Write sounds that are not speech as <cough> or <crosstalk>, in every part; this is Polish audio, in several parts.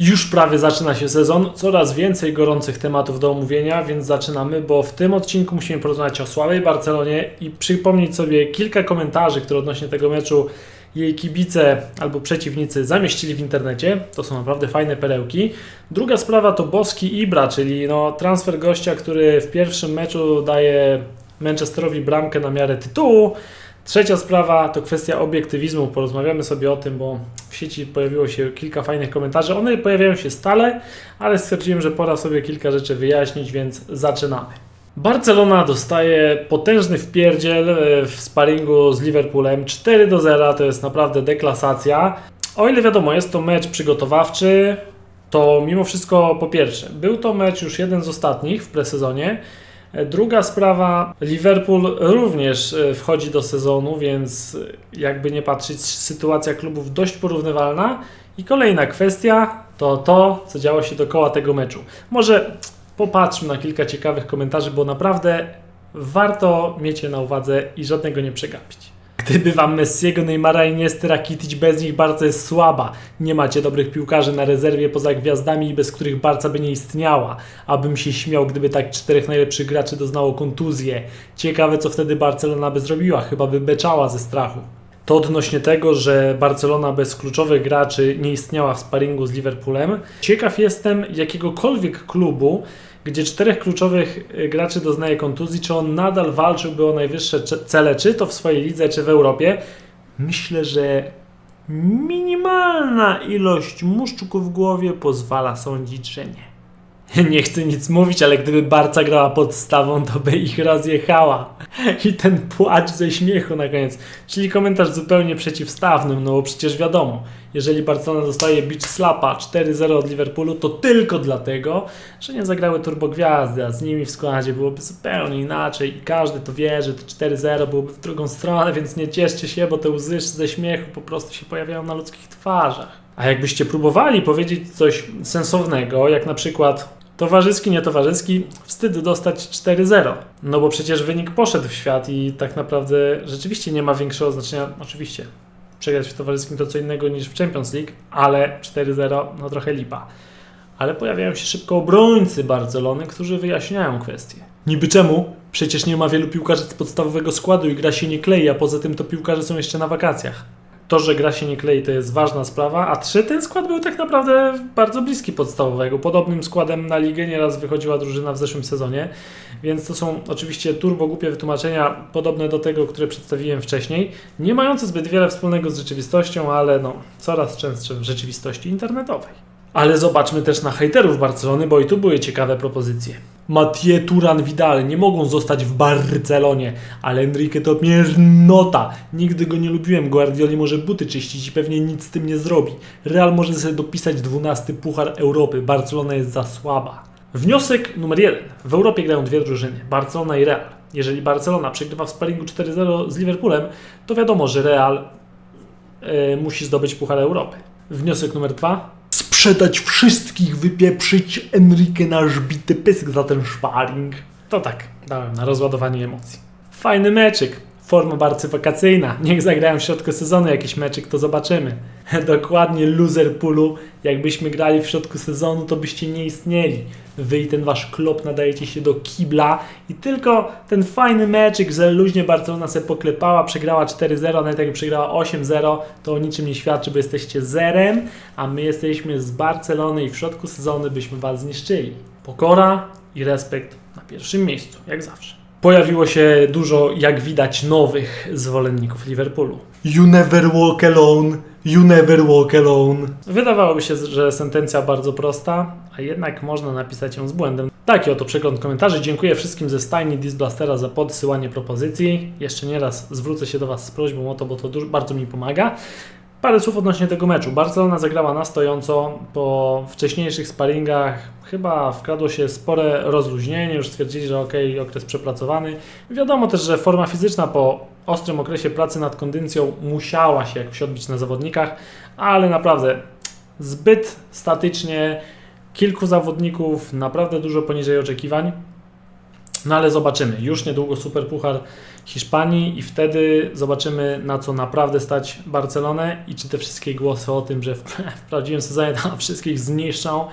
Już prawie zaczyna się sezon, coraz więcej gorących tematów do omówienia, więc zaczynamy, bo w tym odcinku musimy porozmawiać o słabej Barcelonie i przypomnieć sobie kilka komentarzy, które odnośnie tego meczu jej kibice albo przeciwnicy zamieścili w internecie. To są naprawdę fajne perełki. Druga sprawa to Boski Ibra, czyli no, transfer gościa, który w pierwszym meczu daje Manchesterowi bramkę na miarę tytułu. Trzecia sprawa to kwestia obiektywizmu. Porozmawiamy sobie o tym, bo w sieci pojawiło się kilka fajnych komentarzy. One pojawiają się stale, ale stwierdziłem, że pora sobie kilka rzeczy wyjaśnić, więc zaczynamy. Barcelona dostaje potężny wpierdziel e, w sparingu z Liverpoolem 4 do 0, to jest naprawdę deklasacja. O ile wiadomo, jest to mecz przygotowawczy, to mimo wszystko po pierwsze, był to mecz już jeden z ostatnich w presezonie. Druga sprawa, Liverpool również e, wchodzi do sezonu, więc jakby nie patrzeć, sytuacja klubów dość porównywalna. I kolejna kwestia to to, co działo się dookoła tego meczu. Może popatrzmy na kilka ciekawych komentarzy, bo naprawdę warto mieć je na uwadze i żadnego nie przegapić. Gdyby wam Messiego, Neymara i Niesty Rakitic bez nich Barca jest słaba. Nie macie dobrych piłkarzy na rezerwie poza gwiazdami, bez których Barca by nie istniała. Abym się śmiał, gdyby tak czterech najlepszych graczy doznało kontuzję. Ciekawe, co wtedy Barcelona by zrobiła. Chyba by beczała ze strachu. To odnośnie tego, że Barcelona bez kluczowych graczy nie istniała w sparingu z Liverpoolem. Ciekaw jestem jakiegokolwiek klubu, gdzie czterech kluczowych y, graczy doznaje kontuzji, czy on nadal walczyłby o najwyższe cele, czy to w swojej lidze, czy w Europie. Myślę, że minimalna ilość muszczków w głowie pozwala sądzić, że nie. <laughs> Nie chcę nic mówić, ale gdyby Barca grała podstawą, to by ich rozjechała. <laughs> I ten płacz ze śmiechu na koniec. Czyli komentarz zupełnie przeciwstawny, no bo przecież wiadomo, jeżeli Barcelona dostaje beach slapa 4-0 od Liverpoolu, to tylko dlatego, że nie zagrały turbogwiazdy, a z nimi w składzie byłoby zupełnie inaczej i każdy to wie, że to 4-0 byłoby w drugą stronę, <laughs> więc nie cieszcie się, bo te łzy ze śmiechu po prostu się pojawiają na ludzkich twarzach. A jakbyście próbowali powiedzieć coś sensownego, jak na przykład Towarzyski, nietowarzyski, wstyd dostać 4-0. No bo przecież wynik poszedł w świat i tak naprawdę rzeczywiście nie ma większego znaczenia. Oczywiście, przegrać w towarzyskim to co innego niż w Champions League, ale 4-0 no trochę lipa. Ale pojawiają się szybko obrońcy Barcelony, którzy wyjaśniają kwestię. Niby czemu? Przecież nie ma wielu piłkarzy z podstawowego składu i gra się nie klei, a poza tym to piłkarze są jeszcze na wakacjach. To, że gra się nie klei, to jest ważna sprawa, a trzy, ten skład był tak naprawdę bardzo bliski podstawowego. Podobnym składem na ligę nieraz wychodziła drużyna w zeszłym sezonie, więc to są oczywiście turbo głupie wytłumaczenia, podobne do tego, które przedstawiłem wcześniej, nie mające zbyt wiele wspólnego z rzeczywistością, ale no, coraz częstsze w rzeczywistości internetowej. Ale zobaczmy też na hejterów Barcelony, bo i tu były ciekawe propozycje. Mathieu Turan Vidal nie mogą zostać w Barcelonie, ale Enrique to miernota. Nigdy go nie lubiłem. Guardioli może buty czyścić i pewnie nic z tym nie zrobi. Real może sobie dopisać 12 Puchar Europy. Barcelona jest za słaba. Wniosek numer jeden. W Europie grają dwie drużyny, Barcelona i Real. Jeżeli Barcelona przegrywa w sparingu 4-0 z Liverpoolem, to wiadomo, że Real e, musi zdobyć Puchar Europy. Wniosek numer dwa. Sprzedać wszystkich, wypieprzyć Enrique na żbity pysk za ten szparing. To tak, dałem na rozładowanie emocji. Fajny meczyk. Forma barcy wakacyjna. Niech zagrają w środku sezonu jakiś meczyk, to zobaczymy. <laughs> Dokładnie loser poolu. Jakbyśmy grali w środku sezonu, to byście nie istnieli. Wy i ten wasz klub nadajecie się do kibla i tylko ten fajny meczyk, że luźnie Barcelona sobie poklepała, przegrała 4-0, nawet jak przegrała 8-0, to o niczym nie świadczy, bo jesteście zerem, a my jesteśmy z Barcelony i w środku sezonu byśmy was zniszczyli. Pokora i respekt na pierwszym miejscu, jak zawsze. Pojawiło się dużo, jak widać, nowych zwolenników Liverpoolu. You never walk alone, you never walk alone. Wydawałoby się, że sentencja bardzo prosta, a jednak można napisać ją z błędem. Taki oto przegląd komentarzy. Dziękuję wszystkim ze stajni Disblastera za podsyłanie propozycji. Jeszcze nie raz zwrócę się do Was z prośbą o to, bo to bardzo mi pomaga. Parę słów odnośnie tego meczu. Barcelona zagrała na stojąco. Po wcześniejszych sparingach chyba wkradło się spore rozluźnienie. Już stwierdzili, że ok, okres przepracowany. Wiadomo też, że forma fizyczna po ostrym okresie pracy nad kondycją musiała się jakoś odbić na zawodnikach, ale naprawdę zbyt statycznie. Kilku zawodników naprawdę dużo poniżej oczekiwań. No ale zobaczymy. Już niedługo Super Puchar Hiszpanii i wtedy zobaczymy na co naprawdę stać Barcelonę i czy te wszystkie głosy o tym, że w, <laughs> w prawdziwym sezonie tam wszystkich zniszczą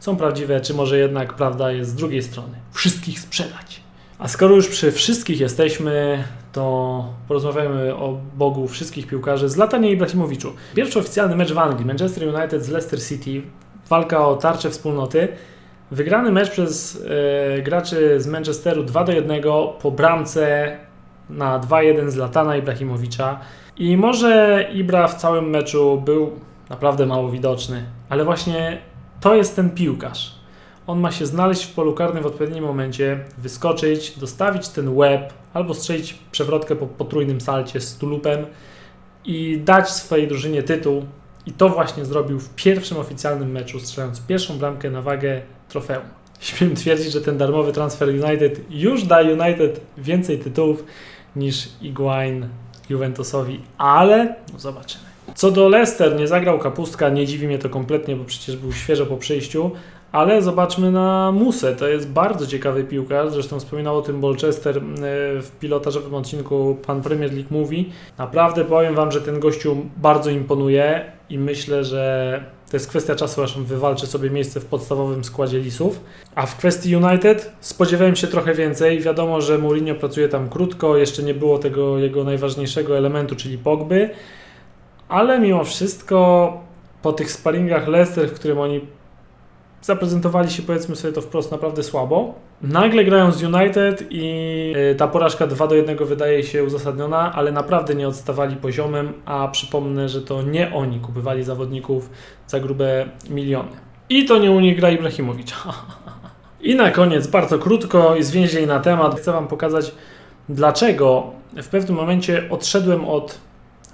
są prawdziwe, czy może jednak prawda jest z drugiej strony. Wszystkich sprzedać. A skoro już przy wszystkich jesteśmy, to porozmawiamy o Bogu wszystkich piłkarzy Zlatanie Ibrahimowiczu. Pierwszy oficjalny mecz w Anglii, Manchester United z Leicester City, walka o tarczę wspólnoty. Wygrany mecz przez e, graczy z Manchesteru 2 do 1 po bramce na 2-1 z Latana Ibrahimowicza. I może Ibra w całym meczu był naprawdę mało widoczny, ale właśnie to jest ten piłkarz. On ma się znaleźć w polu karnym w odpowiednim momencie, wyskoczyć, dostawić ten łeb albo strzelić przewrotkę po potrójnym salcie z tulupem i dać swojej drużynie tytuł. I to właśnie zrobił w pierwszym oficjalnym meczu, strzelając pierwszą bramkę na wagę trofeum. Śmiem twierdzić, że ten darmowy transfer United już da United więcej tytułów niż Iguain Juventusowi, ale no zobaczymy. Co do Leicester, nie zagrał kapustka, nie dziwi mnie to kompletnie, bo przecież był świeżo po przyjściu, ale zobaczmy na Musę. To jest bardzo ciekawy piłkarz. Zresztą wspominał o tym Bolchester e, w pilotażowym odcinku Pan Premier League mówi. Naprawdę powiem Wam, że ten gościu bardzo imponuje i myślę, że to jest kwestia czasu, aż on wywalczy sobie miejsce w podstawowym składzie Lisów. A w kwestii United spodziewałem się trochę więcej. Wiadomo, że Mourinho pracuje tam krótko, jeszcze nie było tego jego najważniejszego elementu, czyli Pogby. Ale mimo wszystko po tych sparingach Leicester, w którym oni zaprezentowali się, powiedzmy sobie to wprost, naprawdę słabo. Nagle grają z United i y, ta porażka 2 do 1 wydaje się uzasadniona, ale naprawdę nie odstawali poziomem, a przypomnę, że to nie oni kupywali zawodników za grube miliony. I to nie u nich gra Ibrahimowicz. <laughs> I na koniec, bardzo krótko i zwięźlej na temat, chcę Wam pokazać, dlaczego w pewnym momencie odszedłem od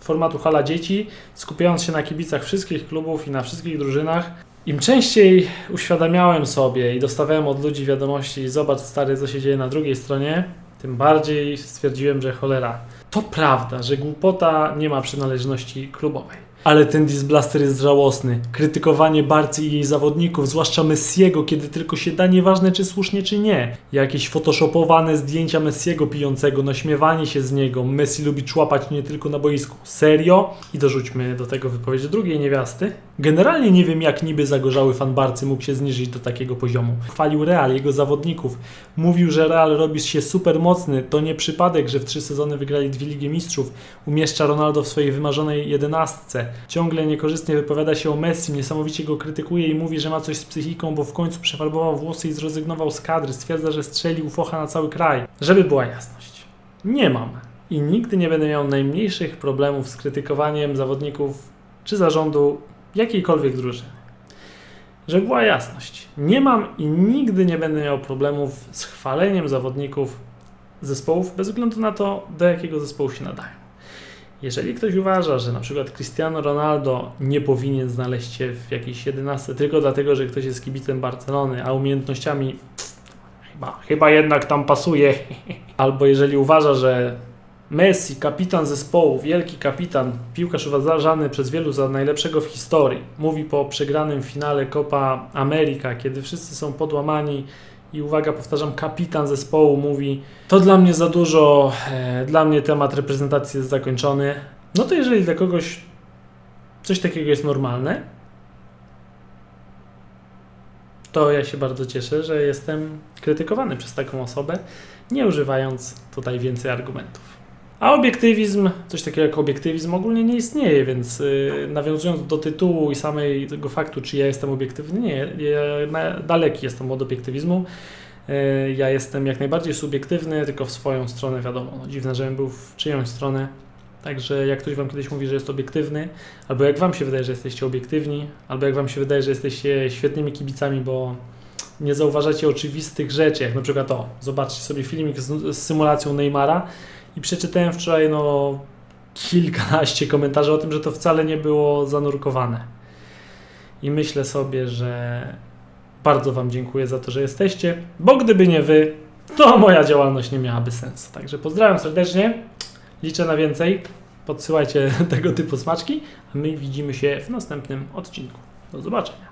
formatu hala dzieci, skupiając się na kibicach wszystkich klubów i na wszystkich drużynach. Im częściej uświadamiałem sobie i dostawałem od ludzi wiadomości, zobacz stary, co się dzieje na drugiej stronie, tym bardziej stwierdziłem, że cholera. To prawda, że głupota nie ma przynależności klubowej. Ale ten Disblaster jest żałosny. Krytykowanie Barcy i jej zawodników, zwłaszcza Messiego, kiedy tylko się da, nieważne czy słusznie czy nie. Jakieś photoshopowane zdjęcia Messiego pijącego, naśmiewanie się z niego. Messi lubi człapać nie tylko na boisku. Serio? I dorzućmy do tego wypowiedź drugiej niewiasty. Generalnie nie wiem, jak niby zagorzały fan Barcy mógł się zniżyć do takiego poziomu. Chwalił Real, jego zawodników. Mówił, że Real robi się super mocny. To nie przypadek, że w trzy sezony wygrali dwie Ligi Mistrzów. Umieszcza Ronaldo w swojej wymarzonej jedenastce. Ciągle niekorzystnie wypowiada się o Messi, niesamowicie go krytykuje i mówi, że ma coś z psychiką, bo w końcu przefarbował włosy i zrezygnował z kadry. Stwierdza, że strzelił focha na cały kraj. Żeby była jasność. Nie mam i nigdy nie będę miał najmniejszych problemów z krytykowaniem zawodników czy zarządu jakiejkolwiek drużyny. Żeby była jasność, nie mam i nigdy nie będę miał problemów z chwaleniem zawodników zespołów bez względu na to, do jakiego zespołu się nadają. Jeżeli ktoś uważa, że na przykład Cristiano Ronaldo nie powinien znaleźć się w jakiejś 11 tylko dlatego, że ktoś jest kibicem Barcelony, a umiejętnościami chyba, chyba jednak tam pasuje, <laughs> albo jeżeli uważa, że Messi, kapitan zespołu, wielki kapitan, piłkarz uważany przez wielu za najlepszego w historii, mówi po przegranym finale Copa America, kiedy wszyscy są podłamani i uwaga, powtarzam, kapitan zespołu mówi, to dla mnie za dużo, e, dla mnie temat reprezentacji jest zakończony. No to jeżeli dla kogoś coś takiego jest normalne, to ja się bardzo cieszę, że jestem krytykowany przez taką osobę, nie używając tutaj więcej argumentów. A obiektywizm, coś takiego jak obiektywizm ogólnie nie istnieje, więc yy, nawiązując do tytułu i samej tego faktu, czy ja jestem obiektywny, nie, ja daleki jestem od obiektywizmu. Yy, ja jestem jak najbardziej subiektywny, tylko w swoją stronę, wiadomo. No, dziwne, żebym był w czyjąś stronę. Także jak ktoś Wam kiedyś mówi, że jest obiektywny, albo jak Wam się wydaje, że jesteście obiektywni, albo jak Wam się wydaje, że jesteście świetnymi kibicami, bo nie zauważacie oczywistych rzeczy, jak na przykład to, zobaczcie sobie filmik z, z symulacją Neymara, i przeczytałem wczoraj no, kilkanaście komentarzy o tym, że to wcale nie było zanurkowane. I myślę sobie, że bardzo Wam dziękuję za to, że jesteście, bo gdyby nie Wy, to moja działalność nie miałaby sensu. Także pozdrawiam serdecznie, liczę na więcej, podsyłajcie <laughs> tego typu smaczki, a my widzimy się w następnym odcinku. Do zobaczenia.